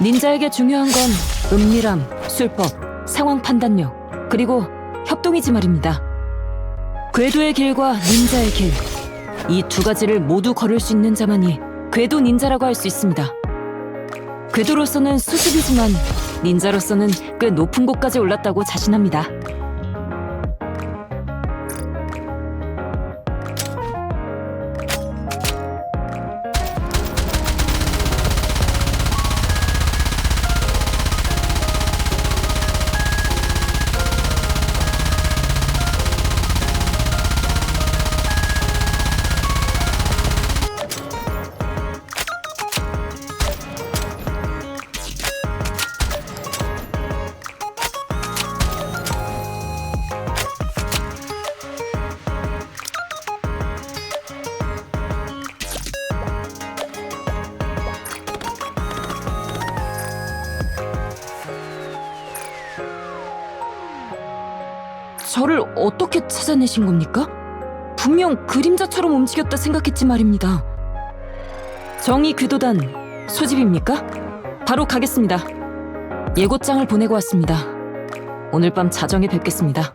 닌자에게 중요한 건 은밀함, 술법, 상황 판단력, 그리고 협동이지 말입니다. 궤도의 길과 닌자의 길. 이 두 가지를 모두 걸을 수 있는 자만이 궤도 닌자라고 할 수 있습니다. 궤도로서는 수습이지만 닌자로서는 꽤 높은 곳까지 올랐다고 자신합니다. 저를 어떻게 찾아내신 겁니까? 분명 그림자처럼 움직였다 생각했지 말입니다. 정의 궤도단 소집입니까? 바로 가겠습니다. 예고장을 보내고 왔습니다. 오늘 밤 자정에 뵙겠습니다.